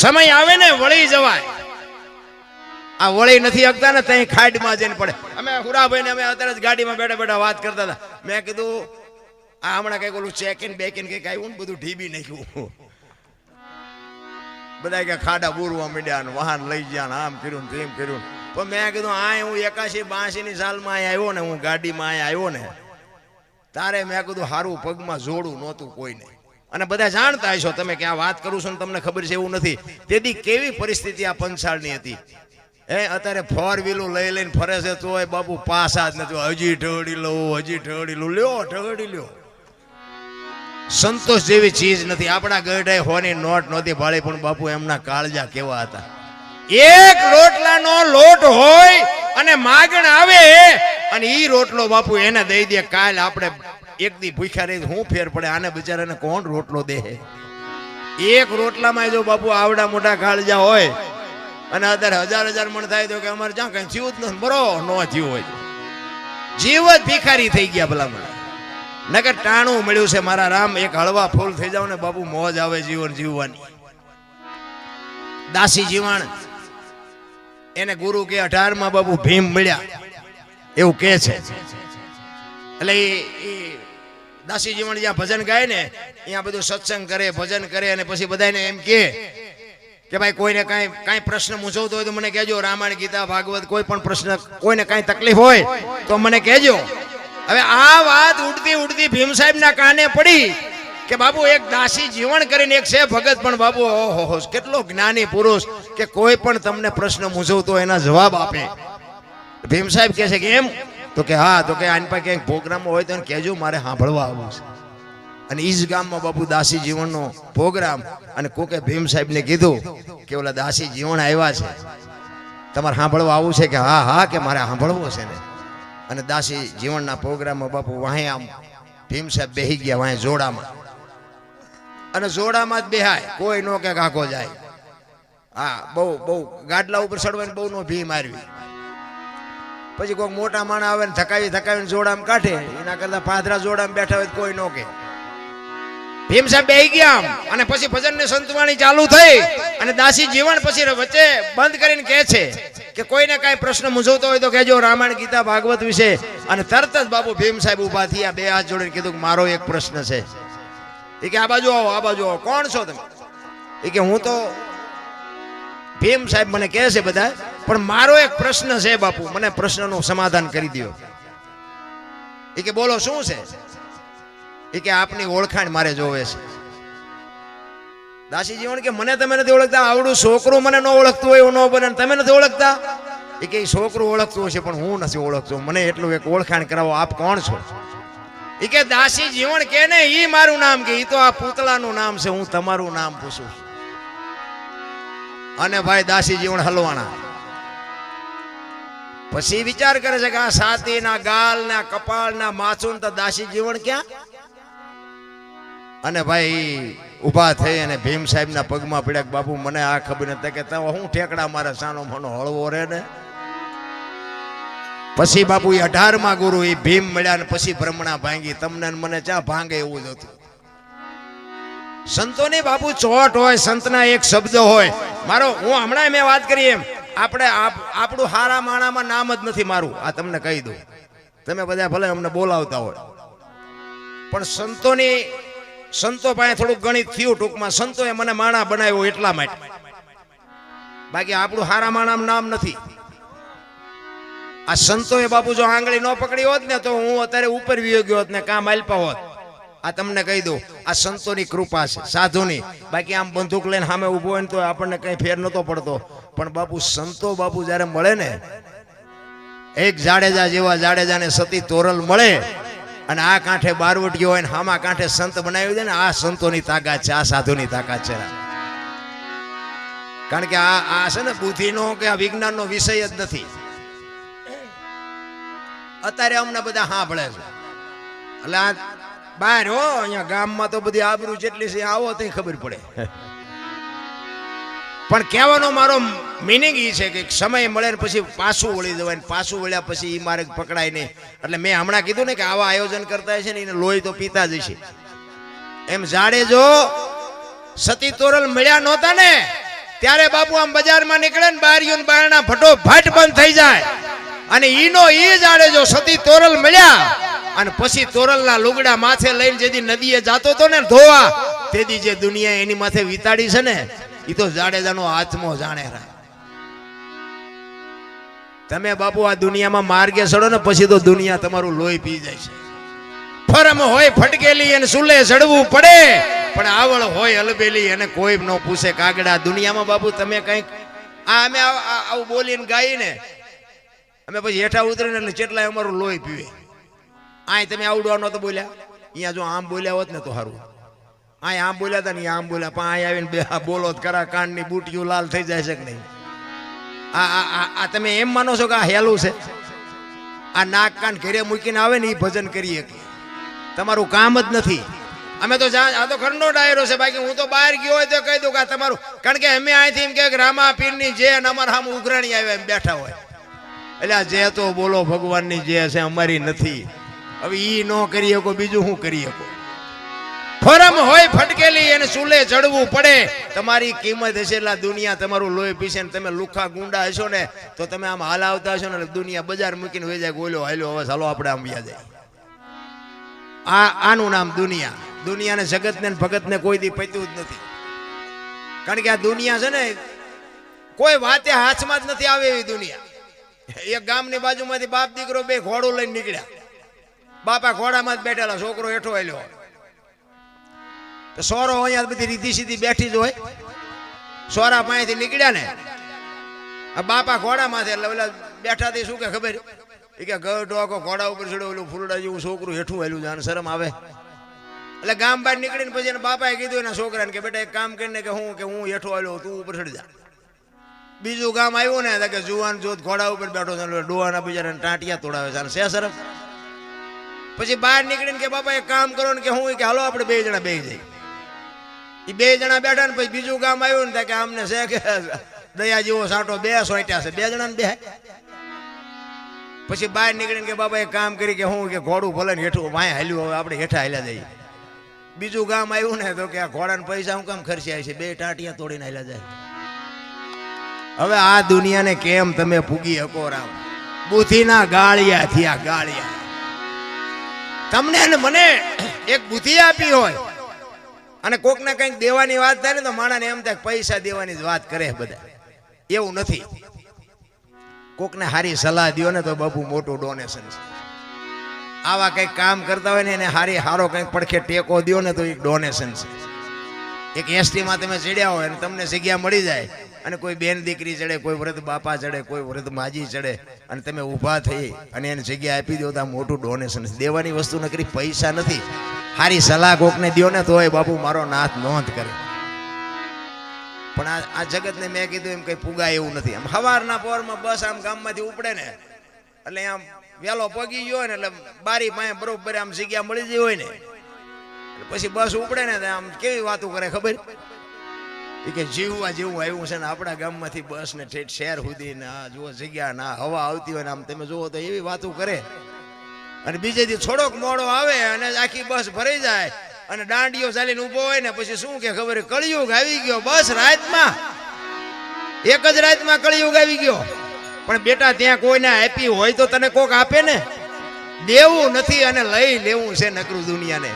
સમય આવે ને વળી જવાય. આ વળી નથી શકતા ને ત્યાં ખાડમાં જઈને પડે. અમે હુરાભાઈ ને અમે અત્યારે જ ગાડીમાં બેઠા બેઠા વાત કરતા હતા. મેં કીધું આ હમણાં કંઈક ઓલું બેક ઇન કંઈક આવ્યું ને બધું ઢીબી નાખ્યું. બધા કે ખાડા બુરવા માંડ્યા ને વાહન લઈ ગયા ને આમ કર્યું તેમ કર્યું પણ મેં કીધું આ હું એકાશી બાસી ની સાલમાં અહીંયા આવ્યો ને હું ગાડીમાં અહીંયા આવ્યો ને તારે મેં કીધું સારું પગમાં જોડું નહોતું કોઈને. અને બધા જાણતા હશો તમે કે આ વાત કરું છું તમને ખબર છે એવું નથી. તેથી કેવી પરિસ્થિતિ આ પંચાળની હતી? એ અત્યારે ફોર વ્હીલું લઈ લઈને ફરે છે તોય બાપુ પાસા જ નથી. હજી ઠગડી લો, હજી ઠગડી લો. લ્યો ઠગડી લ્યો. સંતોષ જેવી ચીજ નથી. આપણા ગઢે હોની નોટ નહોતી ભાળી, પણ બાપુ એમના કાળજા કેવા હતા. એક રોટલાનો લોટ હોય અને માગણ આવે અને ઈ રોટલો બાપુ એને દઈ દે. કાલ આપણે એક દી ભૂખ્યા રહી હું ફેર પડે? આને બિચારાને કોણ રોટલો દે? એક રોટલામાં જો બાપુ આવડા મોટા કાળજા હોય, અને અત્યારે હજાર હજાર મણ થાય તો કે અમારે જ્યાં કઈ જીવ જ નથી, બરો, નો જીવ હોય. જીવ જ ભિખારી થઈ ગયા ભલામણ. નગર ટાણું મળ્યું છે મારા રામ, એક હળવા ફૂલ થઈ જાવ ને બાપુ મોજ આવે જીવન જીવવાની. દાસી જીવાણ, એને ગુરુ કે અઢારમાં બાપુ ભીમ મળ્યા. એવું કે છે. એટલે ઈ દાસી જીવન જ્યાં ભજન ગાય ને, ત્યાં બધું સત્સંગ કરે, ભજન કરે અને પછી બધાને એમ કે કે ભાઈ કોઈને કાંઈ કાંઈ પ્રશ્ન મૂંઝવતો હોય તો મને કહેજો, રામાયણ, ગીતા, ભાગવત કોઈ પણ પ્રશ્ન, કોઈને કાંઈ તકલીફ હોય તો મને કહેજો. હવે આ વાત ઉડતી ઉડતી ભીમ સાહેબના કાને પડી કે બાબુ એક દાસી જીવન કરીને એક છે ભગત, પણ બાબુ ઓહો કેટલો જ્ઞાની પુરુષ કે કોઈ પણ તમને પ્રશ્ન મૂંઝવતો એના જવાબ આપે. ભીમ સાહેબ કહે છે કે એમ તો કે હા, તો કે આની પાસે ક્યાંક પ્રોગ્રામ હોય તો કહેજો, મારે સાંભળવા આવવું છે. અને ઈ જ ગામમાં બાપુ દાસી જીવનનો પ્રોગ્રામ અને કોકે ભીમ સાહેબને કીધું કે ઓલા દાસી જીવન આવ્યા છે. તમારે સાંભળવા આવવું છે કે હા હા, કે મારે સાંભળવું છે ને? અને દાસી જીવનના પ્રોગ્રામમાં બાપુ વાંહે આમ ભીમ સાહેબ બેહી ગયા વાંહે જોડામાં. અને જોડામાં જ બેહાય, કોઈ નો કે કાકો જાય. હા, બહુ બહુ ગાડલા ઉપર ચડવાની બહુ નો ભીમ મારવી પછી કોઈક મોટા માણા આવે ને ધકાવી ધકાવીને જોડામ કાઢે. એના કરતા પાદરા જોડામ બેઠા હોય કોઈ નો કે ભીમ સાહેબ બે ગયા. અને પછી ભજન ને સંતવાણી ચાલુ થઈ. અને દાસી જીવન પછી વચ્ચે બંધ કરીને કહે છે કે કોઈને કાંઈ પ્રશ્ન મૂંઝવતો હોય તો કહેજો રામાયણ, ગીતા, ભાગવત વિશે. અને તરત જ બાબુ ભીમ સાહેબ ઊભા થયા, બે હાથ જોડીને કીધું મારો એક પ્રશ્ન છે. એ કે આ બાજુ આવો, આ બાજુ આવો. કોણ છો તમે? એ કે હું તો ભીમ સાહેબ મને કહે છે બધા પણ મારો એક પ્રશ્ન છે બાપુ, મને પ્રશ્નનું સમાધાન કરી દો એ કે બોલો, શું છે? એ કે આપની ઓળખાણ મારે જોવે છે. દાસી જીવન કે મને તમે નથી ઓળખતા, આવડું છોકરું મને ન ઓળખતું હોય એવું ન બને તમે નથી ઓળખતા? એ કે છોકરું ઓળખતું હશે પણ હું નથી ઓળખતો. મને એટલું એક ઓળખાણ કરાવો, આપ કોણ છો? એ કે દાસી જીવન કે ને એ મારું નામ કે એ તો આ પૂતળાનું નામ છે, હું તમારું નામ પૂછું અને ભાઈ દાસી જીવન હલવાના. પછી વિચાર કરે છે કે આ સાતી ના ગાલ ના કપાળ ના માથું તો દાસી જીવન ક્યાં? અને ભાઈ ઊભા થઈ અને ભીમ સાહેબના પગમાં પડ્યા બાપુ, મને આ ખબર નથી કે તમે હું ઠેકડા મારે સાનો મનો હળવો રે ને? પછી બાપુ એ અઢારમાં ગુરુ એ ભીમ મળ્યા ને પછી ભ્રમણા ભાંગી. તમને મને ચા ભાંગે એવું જ હતું. સંતોની બાપુ ચોટ હોય, સંતના એક શબ્દ હોય. મારો, હું હમણાં મેં વાત કરી એમ. આપણે આપણું હારા માણામાં નામ જ નથી મારું આ તમને કહી દઉં. તમે બધા ભલે અમને બોલાવતા હોય. પણ સંતોની સંતો પાસે થોડુંક ગણિત થયું ટૂંકમાં. સંતોએ મને માણા બનાવ્યો એટલા માટે. બાકી આપણું હારા માણામાં નામ નથી. આ સંતોએ બાપુ જો આંગળી ન પકડી હોત ને તો હું અત્યારે ઉપર વિયો ગયો હોત ને કામ આલ્પા હોત. આ તમને કહી દઉં, આ સંતોની કૃપા છે, સાધુની. બાકી આમ બંદૂક લઈને સામે ઊભો હોય ને તો આપણને કઈ ફેર નતો પડતો. પણ બાપુ, સંતો બાપુ જ્યારે મળે ને, એક જાડેજા જેવા જાડેજાને સતી તોરલ મળે અને આ કાંઠે બારવટીયો હોય ને હામા કાંઠે સંત બનાવી દે ને, આ સંતોની તાકાત છે, આ સાધુની તાકાત છે. કારણ કે આ આ છે ને બુદ્ધિનો કે આ વિજ્ઞાનનો વિષય જ નથી. અત્યારે અમને બધા સાંભળે છે. એટલે આ બહાર હો, અહીંયા ગામમાં તો બધી આબરૂ જેટલી છે, આવો તો ખબર પડે. પણ કહેવાનો મારો મિનિંગ એ છે કે સમય મળે ને પછી પાછું વળી દેવાય ને પાછું વળ્યા પછી એ માર્ગ પકડાય નહીં. એટલે મેં હમણાં કીધું ને કે આવા આયોજન કરતા છે ને એને લોહી તો પીતા જ છે એમ જાડે જો સતી તોરલ મળ્યા નહોતા ને, ત્યારે બાપુ આમ બજારમાં નીકળે ને બારીઓ ગયો બારણા ફટો ફાટ બંધ થઈ જાય. અને ઈનો જાડે જો સતી તોરલ મળ્યા અને પછી તોરલના લુગડા માથે લઈને જેદી નદીએ જાતો તો ને ધોવા, તેદી જે દુનિયા એની માથે વિતાડી છે ને એ તો જાડેજાનો આત્મો જાણે રહે તમે બાપુ આ દુનિયામાં માર્ગે ચડો ને પછી તો દુનિયા તમારું લોહી પી જાય છે. ફરમ હોય ફટકેલી અને સુલે ચડવું પડે, પણ આવળ હોય અલબેલી અને કોઈ ન પૂછે કાગડા. દુનિયામાં બાપુ તમે કંઈક આ અમે આવું બોલીને ગાઈને, અમે પછી હેઠા ઉતરીને એટલે કેટલાય અમારું લોહી પીવે. આય તમે આવડવા નહોતો બોલ્યા. અહીંયા જો આમ બોલ્યા હોત ને તો સારું આય આમ બોલ્યા હતા ને આમ બોલ્યા. પણ આય આવીને બે બોલો કરા કાનની બુટીઓ લાલ થઈ જાય છે કે નહીં? આ આ, આ- તમે એમ માનો છો કે આ હેલું છે? આ નાક કાન ઘેરે મૂકીને આવે ને એ ભજન કરીએ તમારું કામ જ નથી. અમે તો આ તો ખંડો ડાયરો છે. બાકી હું તો બહાર ગયો હોય તો કહી દઉં કે આ તમારું, કારણ કે અમે અહીંથી એમ કે રામા પીરની જે અને અમારા સામે ઉઘરાણી આવે એમ બેઠા હોય. એટલે આ જે તો બોલો ભગવાનની જે છે, અમારી નથી. હવે ઈ ન કરી શકો, બીજું શું કરી શકો? ફરમ હોય ફટકેલી એને ચૂલે ચડવું પડે. તમારી કિંમત હશે એટલે દુનિયા તમારું લોહી પીશે ને તમે લુખા ગુંડા હશો ને, તો તમે આમ હાલાવતા હશો ને દુનિયા બજાર મૂકીને વહી જાય ગોલ્યો હાલ્યો, હવે ચાલો આપણે આમ વ્યા જાય. આ, આનું નામ દુનિયા. દુનિયાને જગતને ભગતને કોઈ દી પત્યું જ નથી. કારણ કે આ દુનિયા છે ને, કોઈ વાતે હાથમાં જ નથી આવે એવી દુનિયા. એક ગામની બાજુમાંથી બાપ દીકરો બે ઘોડું લઈને નીકળ્યા. બાપા ઘોડામાં જ બેઠેલા, છોકરો હેઠો આલ્યો તો સોરો અહીંયા બધી રીધી સીધી બેઠી જ હોય. સોરા પાસેથી નીકળ્યા ને, આ બાપા ઘોડામાંથી એટલે ઓલા બેઠાથી શું કે ખબર? એ કે ગઢ આખો ઘોડા ઉપર ચડ્યો, ઓલું ફૂલડા જેવું છોકરું હેઠું હેલું જાણ શરમ આવે. એટલે ગામ બહાર નીકળીને પછી એના બાપાએ કીધું, એના છોકરાને કે બેટા એક કામ કરીને કે હું કે હું હેઠો આવ્યો તું ઉપર ચડી જા. બીજું ગામ આવ્યું ને કે જુવાન જોત ઘોડા ઉપર બેઠો છે ડોવાના બિચારાને ટાંટિયા તોડાવે છે શે શરમ? પછી બહાર નીકળીને કે બાપા, એક કામ કરો ને કે હું કે, હાલો, આપણે બે જણા બે જઈ એ બે જણા બેઠા ને પછી બીજું ગામ આવ્યું ને કે આમને છે કે દયા જેવો સાંટો બે સોંટ્યા છે. બે જણા ને બે. પછી બહાર નીકળીને કે બાબા એક કામ કરી કે હું કે ઘોડું ભલે હેઠું વાંય હાલ્યું, હવે આપણે હેઠા હાલ્યા જઈએ. બીજું ગામ આવ્યું ને તો કે આ ઘોડાને પૈસા હું કામ આવી છે? બે ટાટિયા તોડીને હાલ્યા જાય. હવે આ દુનિયાને કેમ તમે ભૂગી શકો રામ? બુદ્ધિના ગાળિયા થયા ગાળિયા. તમને અને મને એક બુદ્ધિ આપી હોય અને કોકને કંઈક દેવાની વાત થાય ને તો માણાને એમ થાય પૈસા દેવાની જ વાત કરે બધા. એવું નથી. કોકને સારી સલાહ દ્યો ને તો બાપુ મોટું ડોનેશન છે. આવા કંઈક કામ કરતા હોય ને એને હારી હારો કંઈક પડખે ટેકો દ્યો ને તો એક ડોનેશન છે. એક એસટીમાં તમે ચડ્યા હોય અને તમને જગ્યા મળી જાય. અને કોઈ બેન દીકરી ચડે, કોઈ વૃદ્ધ બાપા ચડે, કોઈ વૃદ્ધ માજી ચડે અને તમે ઊભા થઈ અને એને જગ્યા આપી દો તો આ મોટું ડોનેશન દેવાની વસ્તુ નકરી પૈસા નથી. સારી સલાહ કોકને દો ને તોય બાપુ મારો નાથ નોંધ કરે. પણ આ આ જગતને મેં કીધું એમ કઈ પુગાય એવું નથી. આમ સવારના પોરમાં બસ આમ ગામમાંથી ઉપડે ને, એટલે આમ વેલો પગી ગયો હોય ને, એટલે બારી પાસે બરોબર આમ જગ્યા મળી જઈ હોય ને. પછી બસ ઉપડે ને આમ કેવી વાતો કરે ખબર? કે જીવવા જેવું આવ્યું છે ને આપણા ગામમાંથી બસ ને ઠેઠ શહેર સુધી ને આ જુઓ જગ્યા ના હવા આવતી હોય ને આમ તમે જુઓ તો એવી વાતો કરે. અને બીજે દી થોડોક મોડો આવે અને આખી બસ ભરાઈ જાય અને દાંડીઓ ચાલીને ઊભો હોય ને પછી શું કે ખબર કળિયુગ આવી ગયો. બસ રાતમાં. એક જ રાતમાં કળિયુગ આવી ગયો. પણ બેટા, ત્યાં કોઈને આપી હોય તો તને કોક આપે ને? દેવું નથી અને લઈ લેવું છે નકરું દુનિયાને.